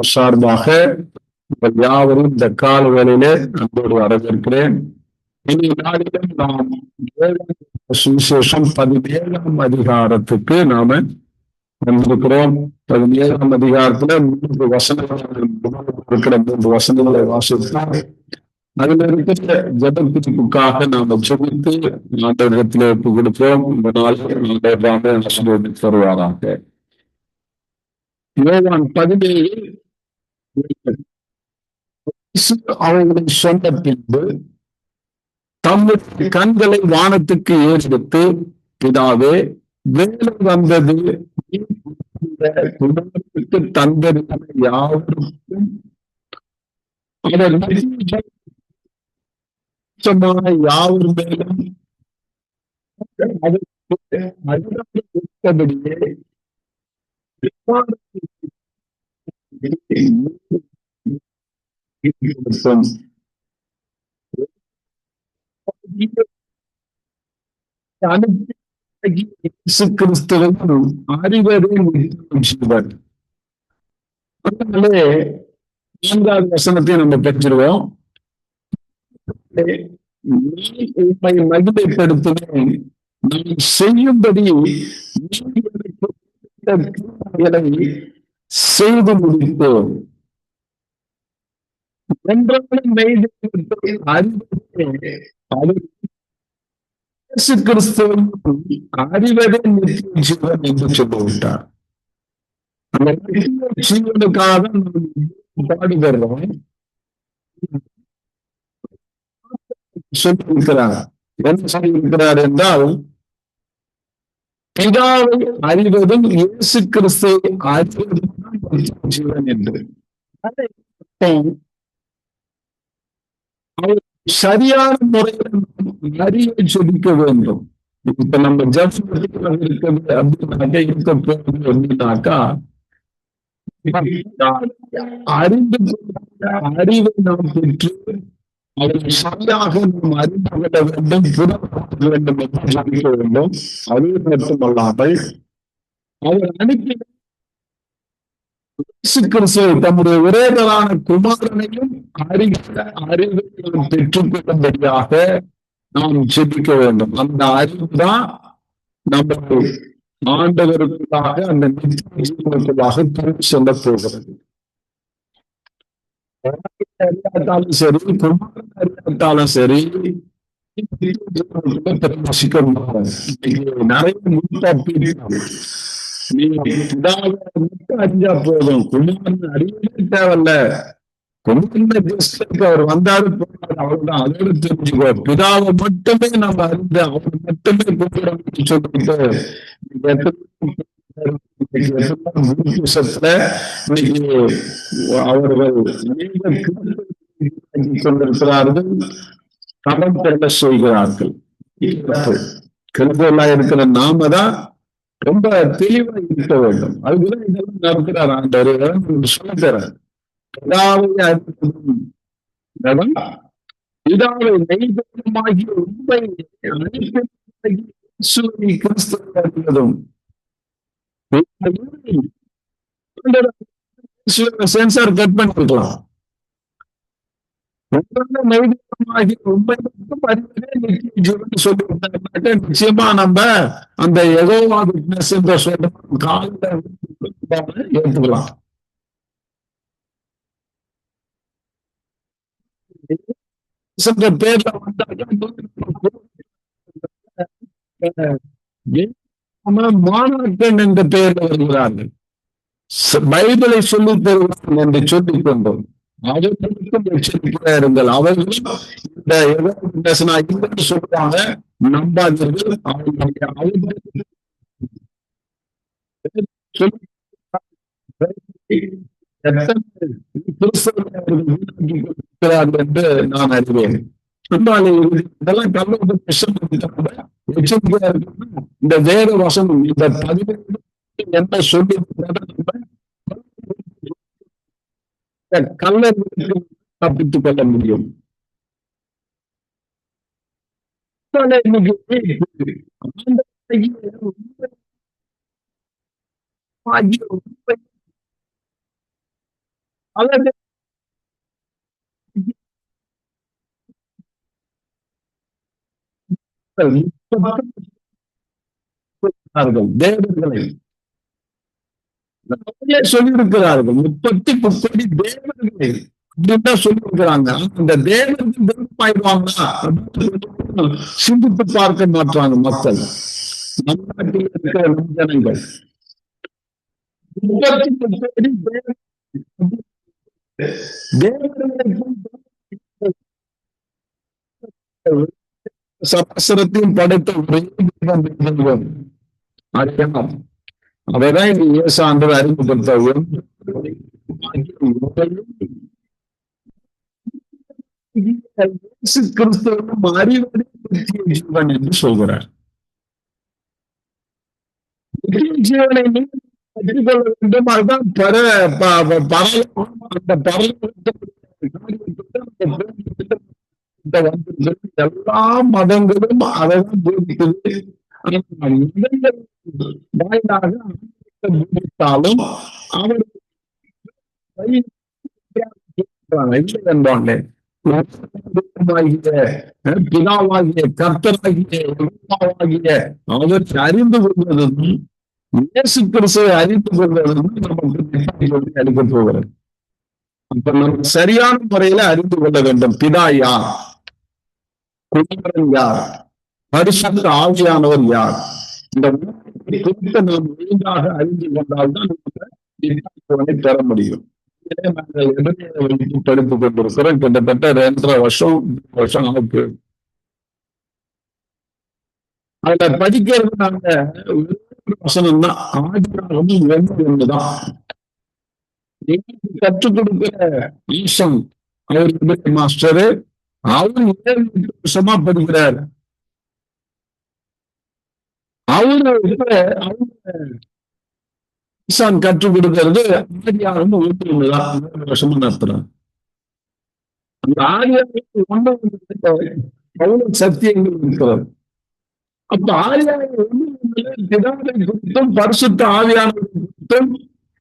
சார்பாக உங்கள் யாவரும் இந்த கால வேலையிலே அன்போடு வரவேற்கிறேன். இனி நாளிலும் நாம் சுவிசேஷம் பதினேழாம் அதிகாரத்துக்கு நாம வந்திருக்கிறோம். பதினேழாம் அதிகாரத்துல மூன்று வசனங்கள் இருக்கிற மூன்று வசனங்களை வாசித்தார் அதுல இருக்கிற ஜபத்திற்குக்காக நாம ஜபித்து ஆண்டவரிடத்திலே ஒப்பு கொடுப்போம். இந்த நாளில் ஆண்டவராக தருவாராக யோவான் பதினேழு அவர்களை சொன்ன பின்பு தம்முடைய கண்களை வானத்துக்கு ஏறெடுத்து பிதாவே வேலை வந்தது குடும்பத்துக்கு தந்திருக்கிற யாவருக்கும் யாவர் மேலும் அதற்கபடியே கிறிஸ்துவன் அறிவதே சிவன் அதனாலே நான்காவது வசனத்தை நம்ம பெற்றுருவோம் உண்மை மகிமைப்படுத்துவேன் நாம் செய்யும்படி செய்து முடித்தோம். கிறிஸ்தவன் அறிவதே நித்திய ஜீவன் என்று சொல்லிவிட்டார். அந்த நித்திய ஜீவனுக்காக பாடுகிறோம். சொல்லியிருக்கிறார். என்ன சொல்லியிருக்கிறார் என்றால் பிதாவை அறிவதும் இயேசு கிறிஸ்துவை அறிவதும் ஜீவன் என்று சரியான முறையில் அறிய ஜெபிக்க வேண்டும். இப்ப நம்ம ஜப்திகள் இருக்கிறது அப்படின்னாக்கா இருக்க போகுது அப்படின்னாக்கா அறிந்து அறிவை நாம் பெற்று அதை சரியாக நாம் அறிந்து கொள்ள வேண்டும் புறப்பட வேண்டும் என்று ஜபிக்க வேண்டும் அது மட்டுமல்லாமல் அவர் அனுப்பி தம்முடைய ஒரேதலான குமாரனையும் அறிகிற அறிவை நாம் பெற்றுக்கொள்ளும்படியாக நாம் ஜெபிக்க வேண்டும். அந்த அறிவு தான் நம்ம ஆண்டவருக்குள்ளாக அந்த நித்திய ஜீவனுக்குள்ளாக திரும்பி செல்ல போகிறது. அறியாட்டாலும் சரி குமாரன் அறியாட்டாலும் சரி நிறைய முன்பாப்பீர்கள் நீ மட்டும் அறிஞ்சா போதும். குமாரன் அறியவே தேவையில்ல. குமாரன் ஜஸ்ட் அவர் வந்தாரு போனாரு அதோட தெரிஞ்சுக்கோ. பிதாவை மட்டுமே நம்ம அறிந்த அவர் மட்டுமே கும்பிடணும்னு சொல்லிட்டு அவர்கள் கொண்டிருக்கிறார்கள். கடன் பெற செய்கிறார்கள் கிறிஸ்தவர்களா இருக்கிற நாம தான் ரொம்ப தெளிவா இருக்க வேண்டும். அதுக்குதான் இதெல்லாம் நடக்கிறார் ஆண்டவர். சொல்ல தரார் பிதாவை நெய்தமாகிய உண்மை கிறிஸ்துவதும் சென்சார் கட் பண்ணிருக்கலாம். உண்மை நிச்சயமா நம்ம அந்த எகோவா விட்னஸ் என்ற சொல்ல காலில் ஏற்றுக்கலாம் பேர்ல மாணாக்கன் என்ற பெயரில் வருகிறார்கள் பைபிளை சொல்லி தருவார்கள் என்று சொல்லிக் கொண்டோம். அவர்களுக்கும் எச்சரிக்கையா இருங்கள் அவர்களும் இந்த பேசினா இல்லைன்னு சொல்றாங்க நம்பாதீர்கள் அவர்களுடைய இருக்கிறார்கள் என்று நான் அறிவேன். இதெல்லாம் எச்சரிக்கையா இந்த வேத வசனம் இந்த பதினெட்டு என்ன சொல்லி கல்லூரி தப்பித்துக் கொள்ள முடியும். தேவர்களை சொல்லியிருக்கிறார்கள் முப்பத்தி முப்படி தேவர்களை அப்படின்னு சொல்லியிருக்கிறாங்க அந்த தேவர்கள் வெறுப்பாயிடுவாங்களா சிந்தித்து பார்க்க மாட்டாங்க மக்கள் நம் நாட்டில் இருக்கிற நம் ஜனங்கள் முப்பத்தி முப்படி சராசரத்தையும் படைத்த ஒரே அதைதான் இந்த இயேசாண்டு அறிமுகப்படுத்த கிறிஸ்தவனும் அறிவரை ஜீவன் என்று சொல்கிறார். ஜீவனை கற்றுக்கொள்ள வேண்டும். அதுதான் பர பரல அந்த பரல இந்த வந்து எல்லா மதங்களும் அதைதான் போதிக்குது. வாயிலாக போதித்தாலும் அவர் பிதாவாகிய கர்த்தராகிய அவற்றை அறிந்து கொள்வதும் இயேசு கிறிஸ்துவை அறிந்து கொள்வதும் நமக்கு அளிக்க போகிறது. அப்ப நம்ம சரியான முறையில அறிந்து கொள்ள வேண்டும். பிதா யார் குமாரன் யார்? பரிசுத்த ஆவியானவர் யார்? இந்த குறித்த நாம் ஒழுங்காக அறிந்து கொண்டால்தான் நம்ம பெற முடியும். படித்துக் கொண்டிருக்கிறோம். கிட்டத்தட்ட ரெண்டரை வருஷம் வருஷம் நமக்கு அதுல படிக்கிறது நாங்க வசனம் தான். ஆதிராகமும் ரெண்டு ஒண்ணுதான் கற்றுக் கொடுக்கிற ஈசன் அவருக்கு மாஸ்டரு அவர் ஏழு எட்டு வருஷமா படிக்கிறார் அவரு அவங்க கற்றுக் கொடுக்கிறது ஆரியாரும் ஒன்று ஒண்ணுதான் வருஷமா நடத்துறாங்க அந்த ஆரியாவுக்கு ஒன்றும் சத்தியங்கள் இருக்கிறது அப்ப ஆரியாவை ஒன்று பிதாவை குறித்தும் பரிசுத்த ஆவியானவர் குறித்தும்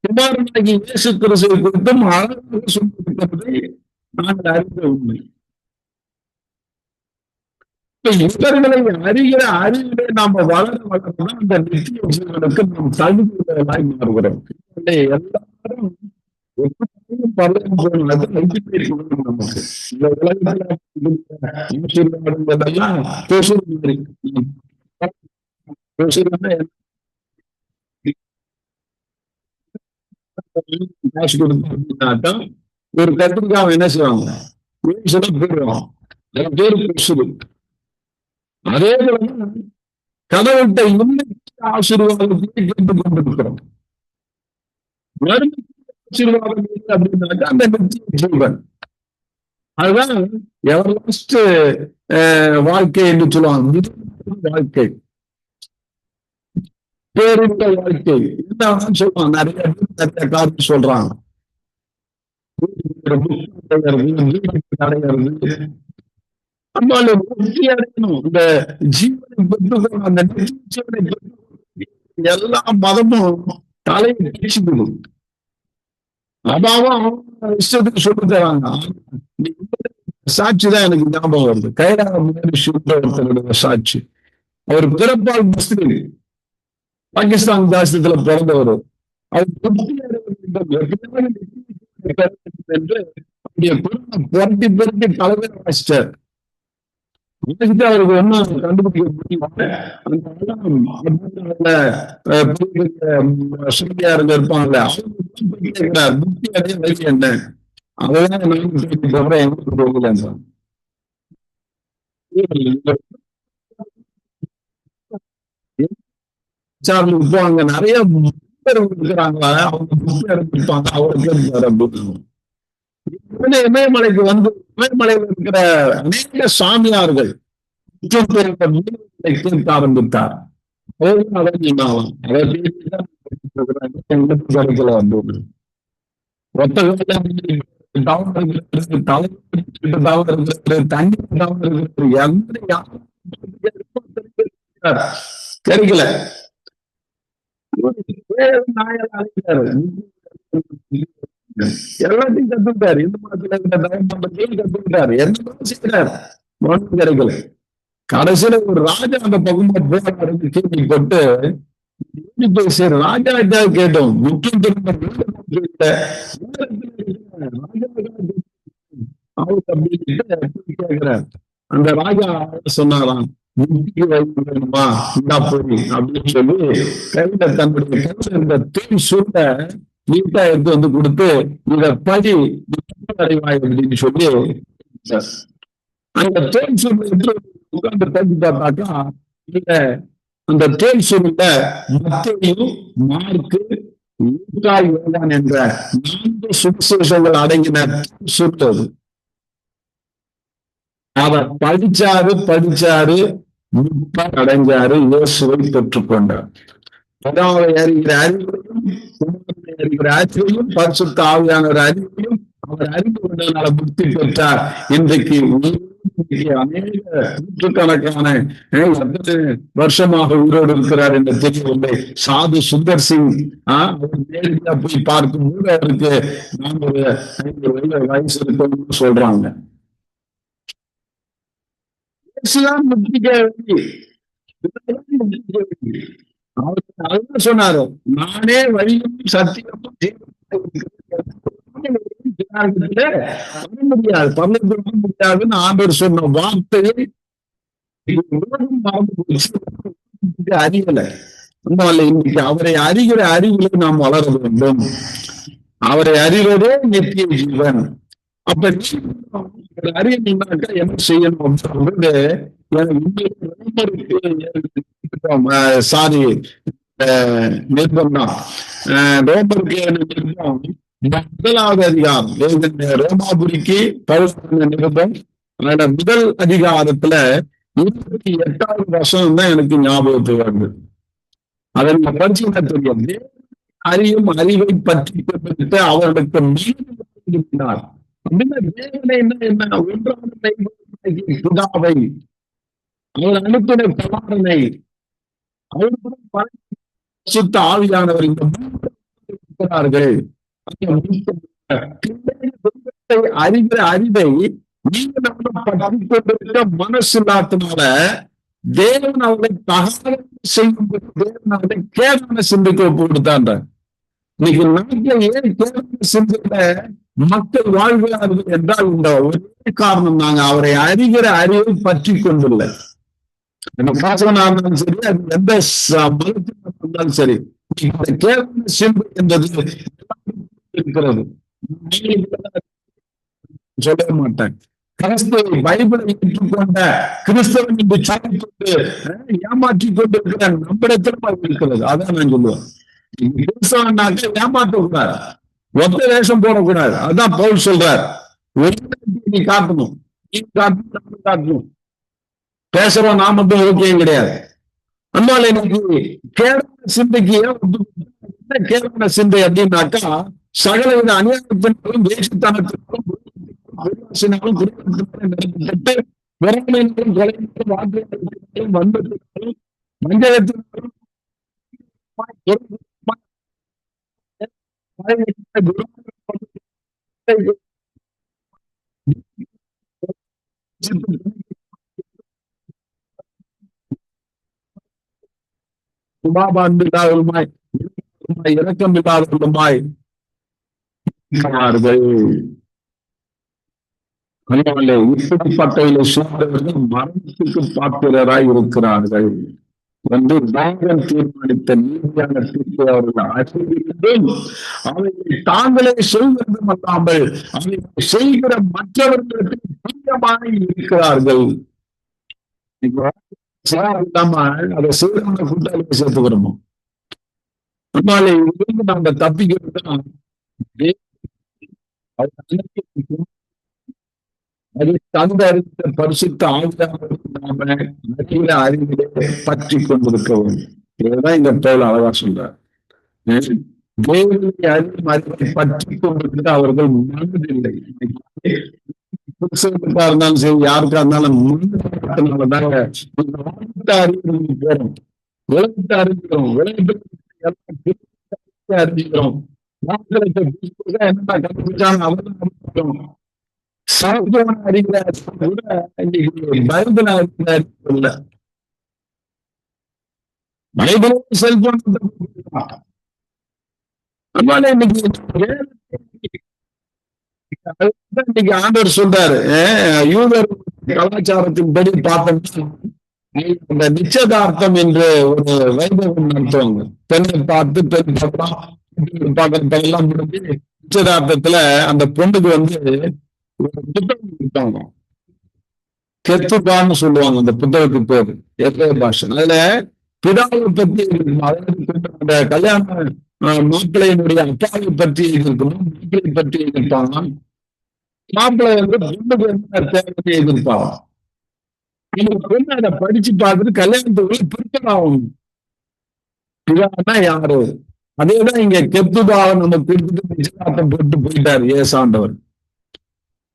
குமாரனாகி இயேசு கிறிஸ்துவை குறித்தும் அழகாக சொல்லியிருக்கிறதை நாங்கள் அறிந்த உண்மை. இவர்களை அறிகிற அறிவிலே நாம வளர வளர்தான் அந்த நித்திய ஜீவனுக்கு நாம் தகுதிகளாய் மாறுகிறோம். எல்லாரும் நமக்கு. இந்த பேசுறது மாதிரி காசு ஒரு கத்திரிக்காய் என்ன செய்வாங்க? போயிடுவாங்க பேரு அதே போல கடவுட்டை இன்னும் ஆசீர்வாதத்தை கேட்டுக் கொண்டிருக்கிறோம். ஆசீர்வாதம் அப்படின்னாக்கா அந்த நித்திய ஜீவன். அதுதான் எவர்லாஸ்ட் வாழ்க்கை என்று சொல்லுவாங்க. வாழ்க்கை. பேருந்த வாழ்க்கை. என்ன சொல்லுவாங்க. நிறைய பேர் நிறைய காரணம் சொல்றாங்க. நம்மளால முக்தி அடையணும். இந்த ஜீவனை பெற்றுக்கணும் அந்த ஜீவனை எல்லா மதமும் தலையை பேசிக்கணும் அதாவும் இஷ்டத்துக்கு சொல்லி தராங்க. சாட்சி தான் எனக்கு ஞாபகம் வருது. கைலாக முன்னாடி சாட்சி. அவர் பிறப்பால் முஸ்லீம். பாகிஸ்தான் தாசத்துல பிறந்தவர். அவர் என்று அவருடைய பெருமை புரட்டி புரட்டி தலைவர் வாசிச்சார் அவருக்கு கண்டுபிடிக்க முடியும் சுருதியாருங்க இருப்பாங்கல்ல கேட்கிறார் புத்தி அடைய என்ன? அதான் நான் எங்களுக்கு போகல இப்போ நிறைய பேர் இருக்கிறாங்களா? அவங்க புத்தி அடைஞ்சிருப்பாங்க அவருக்கு இமயமலைக்கு வந்து இமயமலையில் இருக்கிற அநேக சாமியார்கள் கேட்க ஆரம்பித்தார் கிடைக்கல எல்லாத்தையும் கத்துக்கிட்டாரு. இந்து மதத்துல இருந்த தவம் கத்துக்கிட்டாரு. எந்த செய்யறாரு ஒன்றும் கிடைக்கல கடைசியில ஒரு ராஜா அந்த பக்கமா கேள்விப்பட்டு சரி. ராஜா கேட்டோம். முக்கியம் திரும்ப அவருக்கு அப்படின்னு கேட்கிறார். அந்த ராஜா சொன்னாராம் முக்கிய வயது வேணுமா? இந்தா போய். அப்படின்னு சொல்லி கையில தன்னுடைய கையில இந்த தேன் சூட்ட நீட்டா எடுத்து வந்து கொடுத்து இத படி அடைவாய் அப்படின்னு சொல்லி அந்த தேன் எடுத்து உட்கார்ந்து தள்ளி பார்த்தாக்கா இல்ல அந்த தேன் சுருள மத்தையும் மார்க்கு லூக்காய் யோவான் என்ற நான்கு சுவிசேஷங்கள் அடங்கின அது. அவர் படிச்சாரு படிச்சாரு முப்பா அடைஞ்சாரு இயேசுவை பெற்றுக்கொண்டார். பிதாவை அறிகிற அறிவையும் குமாரனை பரிசுத்த ஆவியான ஒரு அறிவையும் அவர் அறிந்து கொண்டதனால புத்தி பெற்றார். இன்றைக்கு அநேக நூற்றுக்கணக்கான எத்தனை வருஷமாக உயிரோடு இருக்கிறார் என்று தெரியவில்லை. சாது சுந்தர் சிங் ஆஹ் அவர் நேரடியா போய் பார்க்கும் போது அவருக்கு நானூறு ஐநூறு வயசு இருக்கணும்னு சொல்றாங்க. முக்கிய அவர் சொன்னாரு நானே வழியும் சத்தியமும் முடியாது பல்லு முடியாதுன்னு ஆண்டவர் சொன்ன வார்த்தையை அறியல. இன்னைக்கு அவரை அறிகிற அறிவுல நாம் வளர வேண்டும். அவரை அறிவதே நித்திய ஜீவன். அப்ப அறியணும்னாக்கா என்ன செய்யணும் சொல்றது சாரி. நிர்பந்தம் ரோமருக்கு நிர்பந்தம்? முதலாவது அதிகாரம். ரோமாபுரிக்கு பழுதான நிருபம் அதோட முதல் அதிகாரத்துல இருபத்தி எட்டாவது வருஷம் தான் எனக்கு ஞாபகத்துக்கு வருது. அதை நான் படிச்சுன்னா தெரியும் அறியும் அறிவை பற்றி அவர்களுக்கு மீறினார் என்ன என்ன அவர் அனுப்பின குமாரனை அவருடன் சுத்த ஆவியானவர் இந்த இருக்கிறார்கள். அறிகிற அறிவை நீங்க கொண்டிருக்க மனசு இல்லாதனால தேவன் அவரை தகாத செய்யும் தேவன் அவரை கேடான சிந்திக்க கொடுத்தான்ற இன்னைக்கு நாட்டில் ஏன் கேடான சிந்திக்க மக்கள் வாழ்கிறார்கள் என்றால் இந்த ஒரே காரணம் நாங்க அவரை அறிகிற அறிவை பற்றி கொண்டுள்ள. பாசகனா இருந்தாலும் சரி அது எந்த மதத்தில் இருந்தாலும் சரி என்றது சிம்பு என்பது இருக்கிறது. சொல்ல மாட்டேன் கிறிஸ்துவை பைபிளை ஏற்றுக்கொண்ட கிறிஸ்தவன் என்று சொல்லிக்கொண்டு ஏமாற்றி கொண்டு நம்மிடத்திலும் நம்மிடத்தில் இருக்கிறது. அதான் நான் சொல்லுவேன். கிறிஸ்தவனாக்க ஏமாற்ற கூடாது ஒத்த வேஷம் போடக்கூடாது. அதான் பவுல் சொல்றார். நீ காட்டணும். நீ காட்டணும் காட்டணும். பேசுறோம் நாம மட்டும் ஓகேயும் கிடையாது. அதனால எனக்கு கேரள சிந்தைக்கு ஏன் கேரள சிந்தை அப்படின்னாக்கா சகலவித அநியாயத்தினாலும் வேஷத்தனத்தினாலும் பெருவாசினாலும் குடும்பத்தினாலும் விரமையினாலும் கொலையினாலும் வாக்குறுதினாலும் வன்மத்தினாலும் மஞ்சளத்தினாலும் சுபாபான்பு இல்லாதவருமாய் இறக்கம் இல்லாதவருமாய் இப்படிப்பட்டவர்களை சூழ்ந்தவர்கள் மரணத்துக்கு பாத்திரராய் இருக்கிறார்கள் வந்து தாங்கள் தீர்மானித்த நீதியான தீர்ப்பை அவர்கள் அறிவித்தும் அவைகளை தாங்களே செய்வதும் அல்லாமல் அவைகளை செய்கிற மற்றவர்களுக்கு பிரியமாக இருக்கிறார்கள். இல்லாம அதை செய்யறவங்க கூட்டாளி சேர்த்துக்கிறோமோ? அதனால இருந்து நம்ம தப்பிக்கிறது அது தந்த அறிந்த பரிசுத்த ஆயுதம் நாம அறிவில அறிவிலே பற்றி கொண்டிருக்க வேண்டும் இதுதான் இந்த தோல் அழகா சொல்றார். தேவனுடைய அறிவு அறிவை பற்றி கொண்டிருக்கிற அவர்கள் மனதில்லை. புருஷனுக்கா இருந்தாலும் சரி யாருக்கா இருந்தாலும் முன்னாடினாலதாங்க உலகத்தை அறிவு போறோம் உலகத்தை அறிஞ்சுக்கிறோம் உலகத்தை அறிஞ்சுக்கிறோம் என்ன கண்டுபிடிச்சாங்க அவர்தான் செல்போன் அதனால இன்னைக்கு இன்னைக்கு ஆண்டவர் சொல்றாரு யூதர் கலாச்சாரத்தின் படி பார்த்தோம்னா அந்த நிச்சயதார்த்தம் என்று ஒரு வைபவம் நடத்துவாங்க பெண்ணை பார்த்து பெண் பார்க்கலாம் பார்க்கறதெல்லாம் முடிஞ்சு நிச்சயதார்த்தத்துல அந்த பொண்ணுக்கு வந்து புத்தகம் கொடுத்தாங்க கெத்துபான்னு சொல்லுவாங்க அந்த புத்தகத்துக்கு பேர். எவ்வளவு பாஷை. அதுல பிதாவை பத்தி அந்த கல்யாண மாப்பிள்ளையினுடைய அப்பாவை பற்றி இருக்கணும் மாப்பிள்ளை பற்றி இருப்பாங்க மாப்பிள்ளை வந்து பொண்ணுக்கு என்ன தேவை எதிர்ப்பாங்க இந்த பொண்ணு அதை படிச்சு பார்த்துட்டு கல்யாணத்துக்குள்ள பிரிக்கலாம் பிதான்னா யாரு? அதேதான் இங்க கெத்துபாவை நம்ம கொடுத்துட்டு நிச்சயதார்த்தம் போட்டு போயிட்டாரு. ஏசாண்டவர்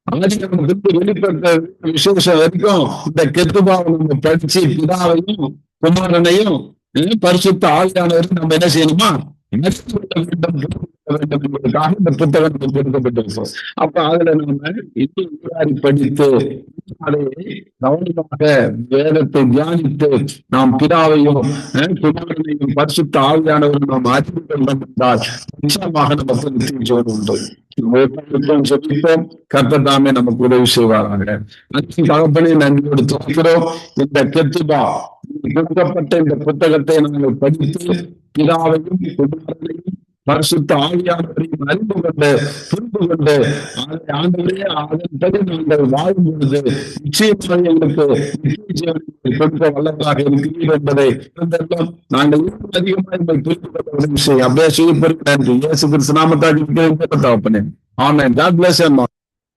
ஆதிக்கத்துக்கு வெளிப்பட்ட விசேஷம் வரைக்கும் இந்த கெத்துபாவை நம்ம படிச்சு பிதாவையும் குமாரனையும் பரிசுத்த ஆவியானவரும் நம்ம என்ன செய்யணுமா? வேண்டும் வேண்டும் என்பதற்காக இந்த புத்தகம் கொடுக்கப்பட்டிருக்கும் அப்ப அதுல நாம இன்னும் ஊராரி படித்து அதை கவனமாக வேதத்தை தியானித்து நாம் பிதாவையும் குமாரனையும் பரிசுத்த ஆவியானவரும் நாம் அறிந்து கொண்டோம் என்றால் நிச்சயமாக நமக்கு நிச்சயம் உண்டு. சொல்லிப்போம் கர்த்ததாமே நமக்கு உதவி செய்வாராங்க அச்சு தகப்பனை நன்றியோடு துறக்கிறோம். இந்த கெத்துபா கொடுக்கப்பட்ட இந்த புத்தகத்தை நாங்கள் படித்து பிதாவையும் குமாரனையும் பரிசுத்த ஆவியானவரையும் அறிந்து கொண்டு புரிந்து கொண்டு ஆண்டவரே அதன்படி நாங்கள் வாழும் பொழுது நிச்சயமாக எங்களுக்கு கொடுக்க வல்லவராக இருக்கிறீர்கள் என்பதை இருந்தெல்லாம் நாங்கள் இன்னும் அதிகமாக எங்களை புரிந்து கொள்ள உதவி செய்ய அப்படியே செய்யப்படுகிறேன் நன்றி இயேசு கிறிஸ்து நாமத்தாக இருக்கிறேன் தகப்பனே ஆன்லைன் காட் பிளஸ்